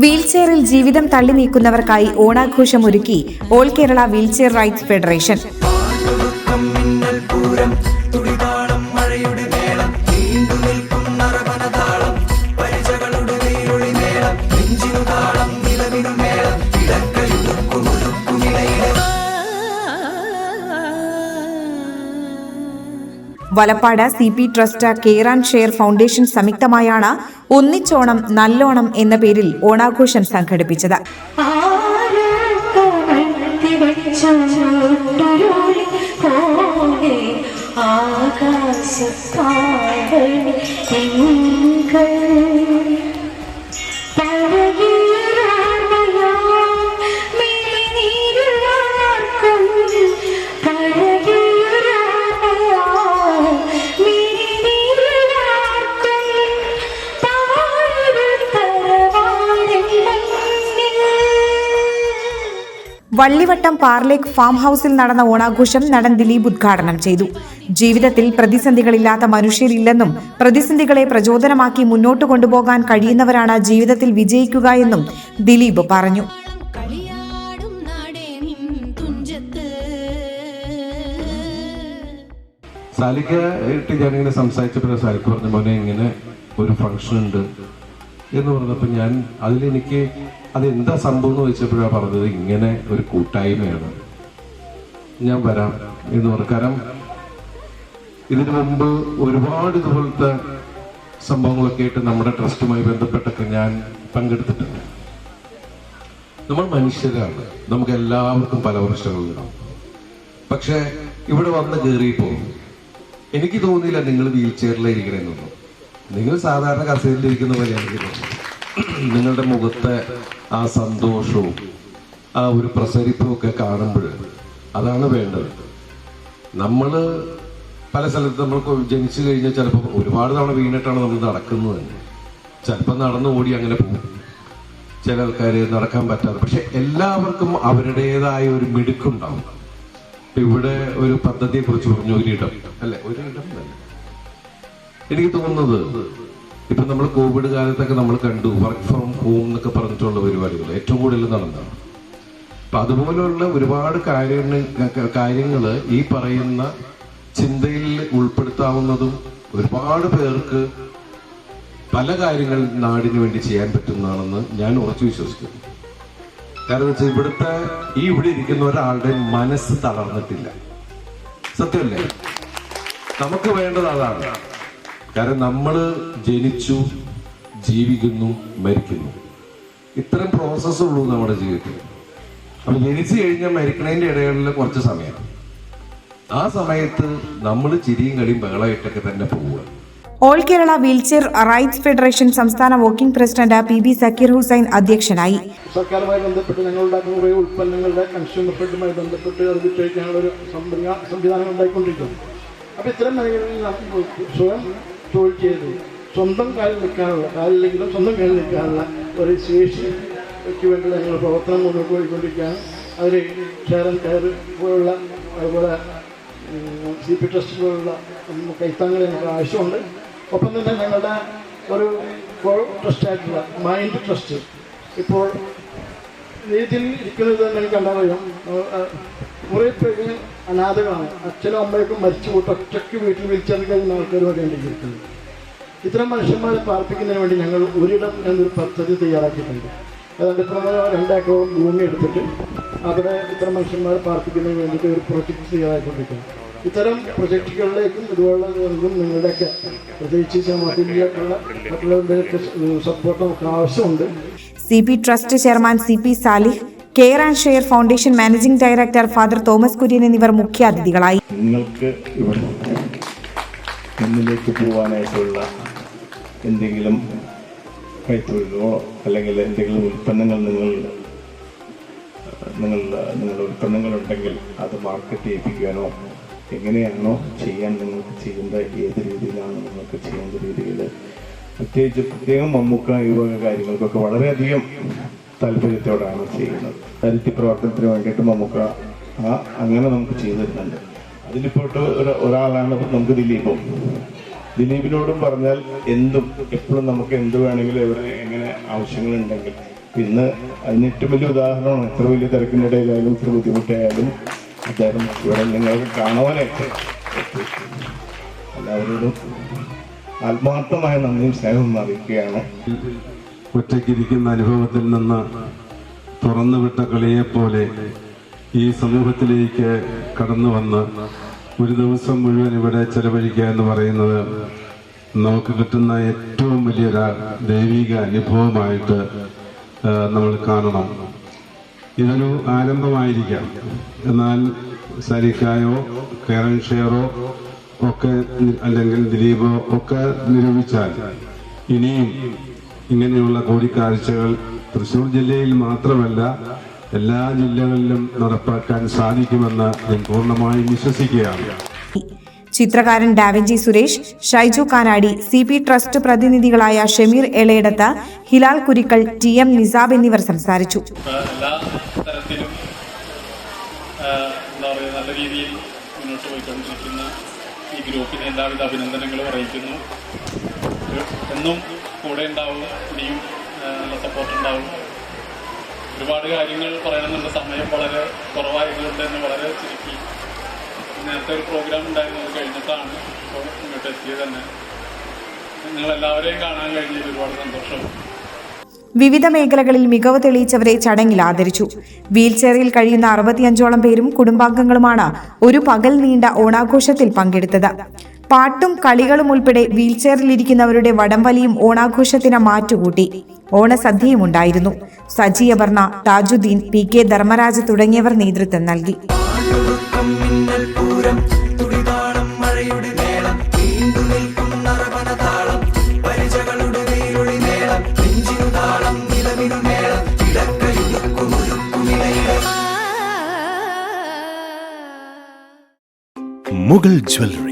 വീൽചെയറിൽ ജീവിതം തള്ളി നീക്കുന്നവർക്കായി ഓണാഘോഷം ഒരുക്കി all Kerala wheelchair rights federation. Valappad C P trust care and share foundation സംയുക്തമായാണ് ഒന്നിച്ചോണം നല്ലോണം എന്ന പേരിൽ ഓണാഘോഷം സംഘടിപ്പിച്ചത്. ആകാശക്കാവണി വള്ളിവട്ടം പാർലേക്ക് ഫാം ഹൗസിൽ നടന്ന ഓണാഘോഷം നടൻ ദിലീപ് ഉദ്ഘാടനം ചെയ്തു. ജീവിതത്തിൽ പ്രതിസന്ധികളില്ലാത്ത മനുഷ്യരില്ലെന്നും പ്രതിസന്ധികളെ പ്രചോദനമാക്കി മുന്നോട്ട് കൊണ്ടുപോകാൻ കഴിയുന്നവരാണ് ജീവിതത്തിൽ വിജയിക്കുക എന്നും ദിലീപ് പറഞ്ഞു. സാലിക്കായിട്ട് ഞാനിങ്ങനെ സംസാരിച്ചപ്പോൾ സാലിക്ക് പറഞ്ഞ മോനെ ഇങ്ങനെ ഒരു ഫംഗ്ഷൻ ഉണ്ട്. എന്ന് പറഞ്ഞപ്പോൾ ഞാൻ അതിലെനിക്ക് അത് എന്താ സംഭവം എന്ന് ചോദിച്ചപ്പോഴാണ് പറഞ്ഞത് ഇങ്ങനെ ഒരു കൂട്ടായ്മയാണ്. ഞാൻ വരാം എന്ന് പറഞ്ഞു. കാരണം ഇതിനു മുമ്പ് ഒരുപാട് ഇതുപോലത്തെ സംഭവങ്ങളൊക്കെ ആയിട്ട് നമ്മുടെ ട്രസ്റ്റുമായി ബന്ധപ്പെട്ടൊക്കെ ഞാൻ പങ്കെടുത്തിട്ടുണ്ട്. നമ്മൾ മനുഷ്യരാണ്. നമുക്ക് എല്ലാവർക്കും പല പ്രശ്നങ്ങളുണ്ടാവും പക്ഷെ ഇവിടെ വന്ന് കയറിയപ്പോ എനിക്ക് തോന്നിയില്ല നിങ്ങൾ വീൽ ചെയറിലിരിക്കണമെന്നൊന്നും നിങ്ങൾ സാധാരണ കസേരയിലിരിക്കുന്ന പോലെയാണ് നിങ്ങളുടെ മുഖത്തെ ആ സന്തോഷവും ആ ഒരു പ്രസരിപ്പും ഒക്കെ കാണുമ്പോൾ അതാണ് വേണ്ടത്. നമ്മൾ പല സ്ഥലത്ത് നമ്മൾ ജനിച്ചു കഴിഞ്ഞാൽ ചിലപ്പോൾ ഒരുപാട് തവണ വീണിട്ടാണ് നമ്മൾ നടക്കുന്നത് തന്നെ. ചിലപ്പോൾ നടന്നു ഓടി അങ്ങനെ പോകും. ചില ആൾക്കാർ നടക്കാൻ പറ്റാതെ. പക്ഷെ എല്ലാവർക്കും അവരുടേതായ ഒരു മിടുക്കുണ്ടാവും. ഇവിടെ ഒരു പദ്ധതിയെ കുറിച്ച് പറഞ്ഞു ഒരിടം അല്ലെ? ഒരിടം എനിക്ക് തോന്നുന്നത് ഇപ്പൊ നമ്മൾ കോവിഡ് കാലത്തൊക്കെ നമ്മൾ കണ്ടു വർക്ക് ഫ്രം ഹോം എന്നൊക്കെ പറഞ്ഞിട്ടുള്ള പരിപാടികൾ ഏറ്റവും കൂടുതൽ നടന്നതാണ് അപ്പൊ അതുപോലെയുള്ള ഒരുപാട് കാര്യങ്ങൾ കാര്യങ്ങൾ ഈ പറയുന്ന ചിന്തയിൽ ഉൾപ്പെടുത്താവുന്നതും ഒരുപാട് പേർക്ക് പല കാര്യങ്ങൾ നാടിന് വേണ്ടി ചെയ്യാൻ പറ്റുന്നതാണെന്ന് ഞാൻ ഉറച്ചു വിശ്വസിക്കുന്നു. കാരണം വെച്ചാൽ ഇവിടുത്തെ ഈ ഇവിടെ ഇരിക്കുന്ന ഒരാളുടെ മനസ്സ് തളർന്നിട്ടില്ല. സത്യമല്ലേ? നമുക്ക് വേണ്ടത് അതാണ്. കാരണം നമ്മൾ ജനിച്ചു ജീവിക്കുന്നു മരിക്കുന്നു. ഇത്തരം പ്രോസസ്സ് ഉള്ളൂ നമ്മുടെ ജീവിതത്തിൽ. അപ്പൊ ജനിച്ചു കഴിഞ്ഞാൽ മരിക്കണതിന്റെ ഇടകളിൽ കുറച്ച് സമയം. ആ സമയത്ത് നമ്മൾ ചിരിയും കളിയും ബഹളമായിട്ടൊക്കെ തന്നെ പോവുക. All Kerala wheelchair rights federation സംസ്ഥാന working president P B Zakir Hussain അധ്യക്ഷനായി. സർക്കാരുമായി ബന്ധപ്പെട്ട് ഞങ്ങൾ ഉണ്ടാക്കുന്ന കുറേ ഉൽപ്പന്നങ്ങളുടെ കൺസ്യൂമർ ഫെഡുമായി ബന്ധപ്പെട്ട് അത് വിറ്റഴിക്കാനുള്ള ഒരു സംവിധാ- സംവിധാനം ഉണ്ടായിക്കൊണ്ടിരിക്കുന്നു. അപ്പോൾ ഇത്തരം മേഖലകളിൽ സ്വയം തൊഴിൽ ചെയ്ത്. സ്വന്തം കാലിൽ നിൽക്കാനുള്ള കാലില്ലെങ്കിലും സ്വന്തം കാലിൽ നിൽക്കാനുള്ള ഒരു ശേഷിക്ക് വേണ്ടിയുള്ള ഞങ്ങൾ പ്രവർത്തനം മുന്നോട്ട് പോയിക്കൊണ്ടിരിക്കുകയാണ് അതിൽ ഷെയർ കയർ പോലുള്ള അതുപോലെ സി പി ട്രസ്റ്റ് പോലുള്ള കൈത്താങ്ങൾ ഞങ്ങൾക്ക് ആവശ്യമുണ്ട്. ഒപ്പം തന്നെ ഞങ്ങളുടെ ഒരു ട്രസ്റ്റായിട്ടുള്ള മൈൻഡ് ട്രസ്റ്റ്. ഇപ്പോൾ രീതിയിൽ ഇരിക്കുന്നത് തന്നെ കണ്ടറിയാം കുറേ പേര് അനാഥകളാണ്. അച്ഛനും അമ്മയൊക്കെ മരിച്ചു പോയിട്ട് ഒറ്റയ്ക്ക് വീട്ടിൽ വിളിച്ചെന്ന് കഴിയുന്ന ആൾക്കാർ വരെയുണ്ടിരിക്കുന്നത് ഇത്തരം മനുഷ്യന്മാരെ പാർപ്പിക്കുന്നതിന് വേണ്ടി ഞങ്ങൾ ഒരിടം എന്നൊരു പദ്ധതി തയ്യാറാക്കിയിട്ടുണ്ട്. ഏതാണ്ട് ഇത്ര രണ്ടേക്കറോളം ഭൂമി എടുത്തിട്ട് അവിടെ ഇത്തരം മനുഷ്യന്മാരെ പാർപ്പിക്കുന്നതിന് വേണ്ടിയിട്ട് ഒരു പ്രൊജക്ട് തയ്യാറാക്കിക്കൊണ്ടിരിക്കുന്നു ഇത്തരം പ്രൊജക്റ്റുകളിലേക്കും ഇതുപോലുള്ള ഇതും നിങ്ങളുടെയൊക്കെ പ്രത്യേകിച്ച് സമൂഹത്തിലേക്കുള്ള മറ്റുള്ളവരുടെയൊക്കെ സപ്പോർട്ട് നമുക്ക് ആവശ്യമുണ്ട്. C P trust chairman C P Salih care and share foundation managing director father Thomas Kurian എന്നിവർ മുഖ്യാതിഥികളായി. നിങ്ങൾക്ക് മുന്നിലേക്ക് പോകാനായിട്ടുള്ള എന്തെങ്കിലും കൈത്തൊഴിലോ അല്ലെങ്കിൽ എന്തെങ്കിലും ഉൽപ്പന്നങ്ങൾ നിങ്ങൾ നിങ്ങൾ നിങ്ങളുടെ ഉൽപ്പന്നങ്ങളുണ്ടെങ്കിൽ അത് മാർക്കറ്റ് ചെയ്യിപ്പിക്കാനോ എങ്ങനെയാണോ ചെയ്യാൻ നിങ്ങൾക്ക് ചെയ്യേണ്ട ഏത് രീതിയിലാണ് നിങ്ങൾക്ക് ചെയ്യേണ്ട രീതിയിൽ. പ്രത്യേകിച്ച് പ്രത്യേകം മമ്മൂക്ക ഈ വക കാര്യങ്ങൾക്കൊക്കെ വളരെയധികം താല്പര്യത്തോടാണ് ചെയ്യുന്നത്. ചാരിറ്റി പ്രവർത്തനത്തിന് വേണ്ടിയിട്ട് നമുക്ക് ആ അങ്ങനെ നമുക്ക് ചെയ്തു തരുന്നുണ്ട് അതിലിപ്പോട്ട് ഒരു ഒരാളാണ് നമുക്ക് ദിലീപും. ദിലീപിനോടും പറഞ്ഞാൽ എന്തും എപ്പോഴും നമുക്ക് എന്ത് വേണമെങ്കിലും എവിടെ എങ്ങനെ ആവശ്യങ്ങളുണ്ടെങ്കിൽ. ഇന്ന് അതിന് ഏറ്റവും വലിയ ഉദാഹരണമാണ് എത്ര വലിയ തിരക്കിനിടയിലായാലും ഇത്ര ബുദ്ധിമുട്ടായാലും അദ്ദേഹം ഇവിടെ നിങ്ങൾക്ക് കാണുവാനായിട്ട്. എല്ലാവരോടും ആത്മാർത്ഥമായ നന്ദിയും സ്നേഹവും അറിയിക്കുകയാണ്. ഒറ്റയ്ക്കിരിക്കുന്ന അനുഭവത്തിൽ നിന്ന് തുറന്നുവിട്ട കളിയെപ്പോലെ ഈ സമൂഹത്തിലേക്ക് കടന്നു വന്ന് ഒരു ദിവസം മുഴുവൻ ഇവിടെ ചെലവഴിക്കുക എന്ന് പറയുന്നത് നമുക്ക് കിട്ടുന്ന ഏറ്റവും വലിയൊരു ദൈവിക അനുഭവമായിട്ട് നമ്മൾ കാണണം. ഇതൊരു ആരംഭമായിരിക്കാം. എന്നാൽ സരിക്കായോ കേരൻ ഷെയറോ ഒക്കെ അല്ലെങ്കിൽ ദിലീപോ ഒക്കെ നിരൂപിച്ചാൽ ഇനിയും ഇങ്ങനെയുള്ള കൂടിക്കാഴ്ചകൾ തൃശ്ശൂർ ജില്ലയിൽ മാത്രമല്ല എല്ലാ ജില്ലകളിലും നടപ്പാക്കാൻ സാധിക്കുമെന്ന് ഞാൻ പൂർണമായും വിശ്വസിക്കുകയാണ്. ചിത്രകാരൻ Davinci Suresh Shaiju Kanadi C P trust പ്രതിനിധികളായ Shameer Elayadath Hilal Kurikkal T M Nisab എന്നിവർ സംസാരിച്ചു. എല്ലാ തരത്തിലും എന്താ പറയുക നല്ല രീതിയിൽ മുന്നോട്ട് പോയിക്കൊണ്ടിരിക്കുന്ന ഈ ഗ്രൂപ്പിന് എല്ലാവിധ അഭിനന്ദനങ്ങളും അറിയിക്കുന്നു. എന്നും കൂടെ ഉണ്ടാവും ഇനിയും നല്ല സപ്പോർട്ട് ഉണ്ടാവും. ഒരുപാട് കാര്യങ്ങൾ പറയണമെന്നുള്ള സമയം വളരെ കുറവായതുകൊണ്ട് തന്നെ വളരെ ചുരുക്കി. നേരത്തെ ഒരു പ്രോഗ്രാം ഉണ്ടായിരുന്നു കഴിഞ്ഞിട്ടാണ് ഇപ്പോൾ ഇങ്ങോട്ട് എത്തിയത് തന്നെ. നിങ്ങളെല്ലാവരെയും കാണാൻ കഴിഞ്ഞതിൽ ഒരുപാട് സന്തോഷം. വിവിധ മേഖലകളിൽ മികവ് തെളിയിച്ചവരെ ചടങ്ങിൽ ആദരിച്ചു. വീൽചെയറിൽ കഴിയുന്ന അറുപത്തിയഞ്ചോളം പേരും കുടുംബാംഗങ്ങളുമാണ് ഒരു പകൽ നീണ്ട ഓണാഘോഷത്തിൽ പങ്കെടുത്തത്. പാട്ടും കളികളും ഉൾപ്പെടെ വീൽചെയറിലിരിക്കുന്നവരുടെ വടംവലിയും ഓണാഘോഷത്തിന് മാറ്റുകൂട്ടി. ഓണസദ്യയും ഉണ്ടായിരുന്നു. സജി അപർണ താജുദ്ദീൻ പി കെ ധർമ്മരാജ് തുടങ്ങിയവർ നേതൃത്വം നൽകി. മുഗൾ ജ്വല്ലറി.